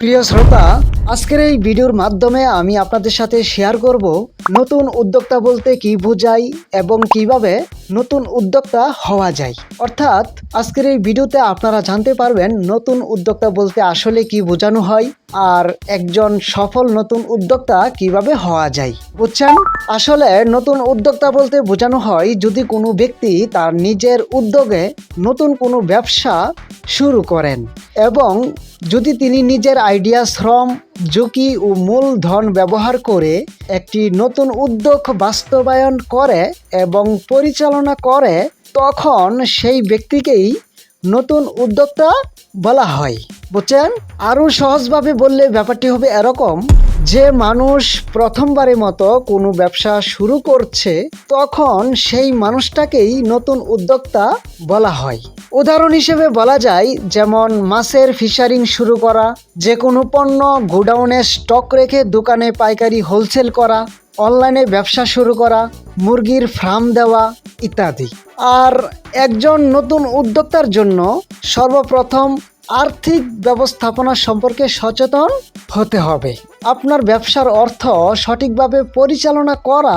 প্রিয় শ্রোতা, আজকের এই ভিডিওর মাধ্যমে আমি আপনাদের সাথে শেয়ার করব নতুন উদ্যোক্তা বলতে কি বোঝায় এবং কীভাবে নতুন উদ্যোক্তা হওয়া যায়। অর্থাৎ আজকের এই ভিডিওতে আপনারা জানতে পারবেন নতুন উদ্যোক্তা বলতে আসলে কি বোঝানো হয় আর একজন সফল নতুন উদ্যোক্তা কীভাবে হওয়া যায়। বুঝছেন? আসলে নতুন উদ্যোক্তা বলতে বোঝানো হয় যদি কোনো ব্যক্তি তার নিজের উদ্যোগে নতুন কোনো ব্যবসা শুরু করেন এবং যদি তিনি নিজের আইডিয়া, শ্রম, ঝুঁকি ও মূলধন ব্যবহার করে একটি নতুন উদ্যোগ বাস্তবায়ন করে এবং পরিচালনা করে, তখন সেই ব্যক্তিকেই নতুন উদ্যোক্তা বলা হয়। বুঝছেন? আরও সহজভাবে বললে ব্যাপারটি হবে এরকম, যে মানুষ প্রথমবারের মতো কোনো ব্যবসা শুরু করছে, তখন সেই মানুষটাকেই নতুন উদ্যোক্তা বলা হয়। উদাহরণ হিসেবে বলা যায়, যেমন মাছের ফিশারিং শুরু করা যে কোনো পণ্য গোডাউনে স্টক রেখে দোকানে পাইকারি হোলসেল করা, অনলাইনে ব্যবসা শুরু করা, মুরগির ফার্ম দেওয়া ইত্যাদি। আর একজন নতুন উদ্যোক্তার জন্য সর্বপ্রথম আর্থিক ব্যবস্থাপনা সম্পর্কে সচেতন হতে হবে। আপনার ব্যবসার অর্থ সঠিকভাবে পরিচালনা করা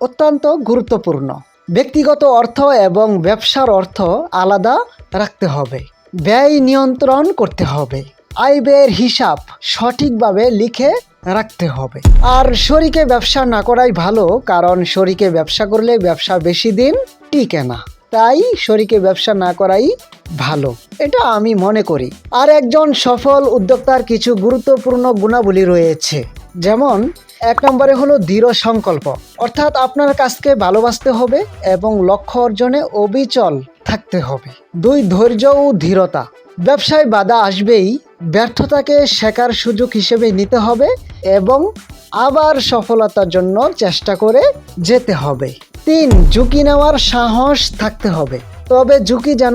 অত্যন্ত গুরুত্বপূর্ণ। ব্যক্তিগত অর্থ এবং ব্যবসার অর্থ আলাদা রাখতে হবে। ব্যয় নিয়ন্ত্রণ করতে হবে। আয় ব্যয়ের হিসাব সঠিকভাবে লিখে রাখতে হবে। আর শরীকে ব্যবসা না করাই ভালো, কারণ শরীকে ব্যবসা করলে ব্যবসা বেশি দিন টিকে না। তাই শরীকে ব্যবসা না করাই ভালো, এটা আমি মনে করি। আর একজন সফল উদ্যোক্তার কিছু গুরুত্বপূর্ণ গুণাবলী রয়েছে। যেমন, এক নম্বরে হলো দৃঢ় সংকল্প। অর্থাৎ আপনার কাজকে ভালোবাসতে হবে এবং লক্ষ্য অর্জনে অবিচল থাকতে হবে। দুই, ধৈর্য ও ধীরতা। ব্যবসায় বাধা আসবেই ব্যর্থতাকে শেখার সুযোগ হিসেবে নিতে হবে এবং আবার সফলতার জন্য চেষ্টা করে যেতে হবে। তিন, ঝুঁকি নেওয়ার সাহস থাকতে হবে। তবে ঝুঁকি যেন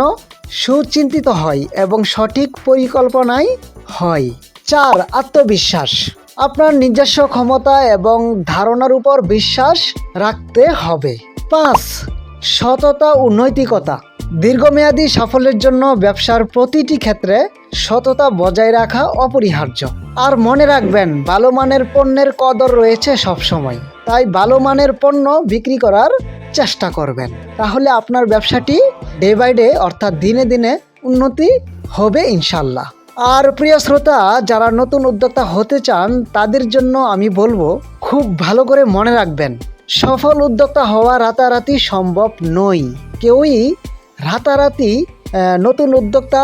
সুচিন্তিত হয় এবং সঠিক পরিকল্পনায় হয়। চার, আত্মবিশ্বাস। আপনার নিজস্ব ক্ষমতা এবং ধারণার উপর বিশ্বাস রাখতে হবে। পাঁচ, সততা ও নৈতিকতা। দীর্ঘমেয়াদী সাফল্যের জন্য ব্যবসার প্রতিটি ক্ষেত্রে সততা বজায় রাখা অপরিহার্য। আর মনে রাখবেন, ভালো মানের পণ্যের কদর রয়েছে সবসময়। তাই ভালো মানের পণ্য বিক্রি করার চেষ্টা করবেন। তাহলে আপনার ব্যবসাটি ডে বাই ডে অর্থাৎ দিনে দিনে উন্নতি হবে ইনশাল্লাহ আর প্রিয় শ্রোতা, যারা নতুন উদ্যোক্তা হতে চান, তাদের জন্য আমি বলব, খুব ভালো করে মনে রাখবেন, সফল উদ্যোক্তা হওয়া রাতারাতি সম্ভব নয়। কেউই রাতারাতি নতুন উদ্যোক্তা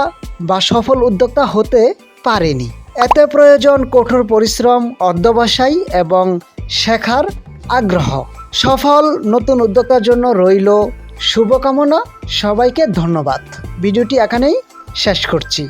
বা সফল উদ্যোক্তা হতে পারেনি। এতে প্রয়োজন কঠোর পরিশ্রম, অধ্যবসায় এবং শেখার আগ্রহ। সফল নতুন উদ্যোক্তার জন্য রইল শুভকামনা। সবাইকে ধন্যবাদ। ভিডিওটি এখানেই শেষ করছি।